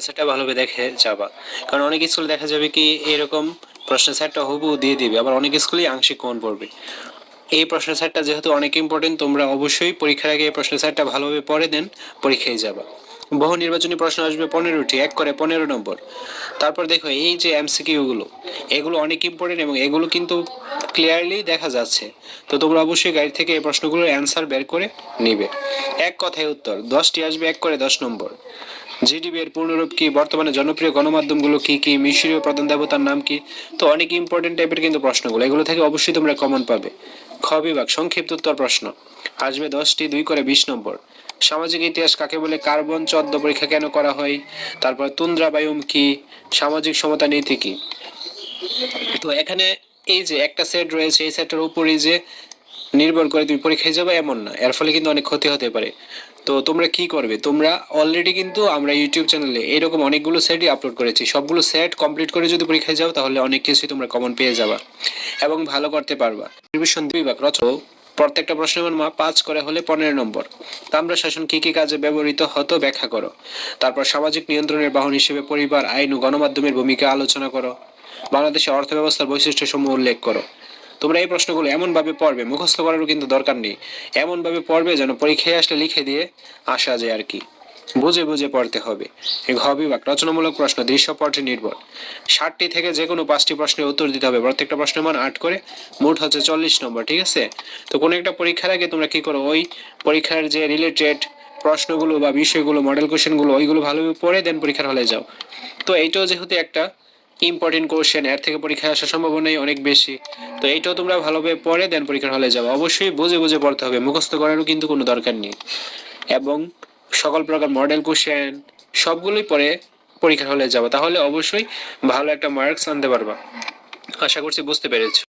সেটা ভালোভাবে দেখে যাবা। কারণ অনেক স্কুলে দেখা যাবে কি, এরকম প্রশ্নের সেটটা হবু দিয়ে দিবে, আবার অনেক স্কুলেই আংশিক কমন পড়বে। এই প্রশ্নের সেটটা যেহেতু অনেক ইম্পর্টেন্ট তোমরা অবশ্যই পরীক্ষার আগে এই প্রশ্নের সেটটা ভালোভাবে পড়ে দেন, পরীক্ষায় যাবা। বহু নির্বাচনী প্রশ্ন আসবে পনেরোটি, এক করে পনেরো নম্বর। তারপর দেখো, এই যে এমসিকিউগুলো, এগুলো অনেক ইম্পর্টেন্ট এবং এগুলো কিন্তু ক্লিয়ারলি দেখা যাচ্ছে। তো তোমরা অবশ্যই গাইড থেকে এই প্রশ্নগুলোর অ্যান্সার বের করে নিবে। এক কথায় উত্তর, দশটি আসবে এক করে দশ নম্বর। জিডিবি এর পূর্ণরূপ কি? বর্তমানে জনপ্রিয় গণমাধ্যমগুলো কি কি? মিশরীয় প্রধান দেবতার নাম কি? তো অনেক ইম্পর্টেন্ট টাইপের কিন্তু প্রশ্নগুলো। এগুলো থেকে অবশ্যই তোমরা কমন পাবে। খ বিভাগ, সংক্ষিপ্ত উত্তর প্রশ্ন। আসবে দশটি, দুই করে বিশ নম্বর। সামাজিক ইতিহাস কাকে বলে? কার্বন চোদ্দ পরীক্ষা কেন করা হয়? তারপর তুন্দ্রা বায়ুম কি? সামাজিক সমতা নীতি কি? তো এখানে এই যে একটা সেট রয়েছে, এই সেটের উপরেই যে নির্ভর করে তুমি পরীক্ষায় যাবে এমন না। এর ফলে কিন্তু অনেক ক্ষতি হতে পারে। তো তোমরা কি করবে? তোমরা অলরেডি কিন্তু আমরা ইউটিউব চ্যানেলে এরকম অনেকগুলো সেটই আপলোড করেছি। সবগুলো সেট কমপ্লিট করে যদি পরীক্ষায় যাও, তাহলে অনেক কিছুই তোমরা কমন পেয়ে যাবা এবং ভালো করতে পারবা। রিভিশন বিভাগ রচনা। প্রত্যেকটা প্রশ্নের মা পাঁচ করে হলে পনেরো নম্বর। তাম্র শাসন কি কি কাজে ব্যবহৃত হতো ব্যাখ্যা করো। তারপর সামাজিক নিয়ন্ত্রণের বাহন হিসেবে পরিবার, আইন ও গণমাধ্যমের ভূমিকা আলোচনা করো। বাংলাদেশের অর্থ ব্যবস্থার বৈশিষ্ট্য সমূহ উল্লেখ করো। তোমরা এই প্রশ্নগুলো এমনভাবে পড়বে, মুখস্থ করারও কিন্তু দরকার নেই। এমনভাবে পড়বে যেন পরীক্ষায় আসলে লিখে দিয়ে আসা যায় আর কি। বুঝে বুঝে পড়তে হবে। ঘ বিভাগ, রচনামূলক প্রশ্ন দৃশ্যপটে নির্ভর। ষাটটি থেকে যে কোনো পাঁচটি প্রশ্নের উত্তর দিতে হবে। প্রত্যেকটা প্রশ্নের মান আট করে, মোট হচ্ছে চল্লিশ নম্বর, ঠিক আছে? তো কোনো একটা পরীক্ষার আগে তোমরা কি করো? ওই পরীক্ষার যে রিলেটেড প্রশ্নগুলো বা বিষয়গুলো মডেল কোশ্চেনগুলো ওইগুলো ভালোভাবে পড়ে দেন পরীক্ষার হলে যাও। তো এইটাও যেহেতু একটা ইম্পর্টেন্ট কোশ্চেন এর থেকে পরীক্ষায় আসার সম্ভাবনাই অনেক বেশি। তো এইটাও তোমরা ভালোভাবে পড়ে দেন পরীক্ষার হলে যাব। অবশ্যই বুঝে বুঝে পড়তে হবে, মুখস্থ করারও কিন্তু কোনো দরকার নেই। এবং সকল প্রকার মডেল কোশ্চেন সবগুলোই পরে পরীক্ষার হলে যাব। তাহলে অবশ্যই ভালো একটা মার্কস আনতে পারবা। আশা করছি বুঝতে পেরেছ।